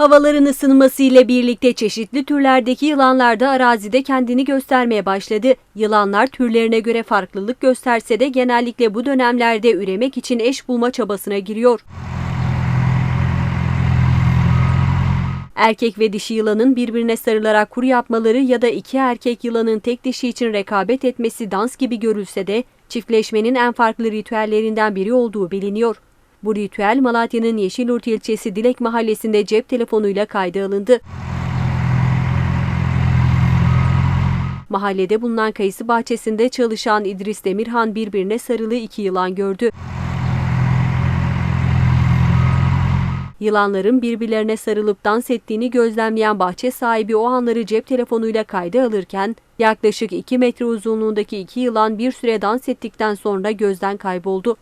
Havaların ısınmasıyla birlikte çeşitli türlerdeki yılanlar da arazide kendini göstermeye başladı. Yılanlar türlerine göre farklılık gösterse de genellikle bu dönemlerde üremek için eş bulma çabasına giriyor. Erkek ve dişi yılanın birbirine sarılarak kur yapmaları ya da iki erkek yılanın tek dişi için rekabet etmesi dans gibi görülse de çiftleşmenin en farklı ritüellerinden biri olduğu biliniyor. Bu ritüel Malatya'nın Yeşilyurt ilçesi Dilek mahallesinde cep telefonuyla kayda alındı. Mahallede bulunan kayısı bahçesinde çalışan İdris Demirhan birbirine sarılı iki yılan gördü. Yılanların birbirlerine sarılıp dans ettiğini gözlemleyen bahçe sahibi o anları cep telefonuyla kayda alırken yaklaşık 2 metre uzunluğundaki iki yılan bir süre dans ettikten sonra gözden kayboldu.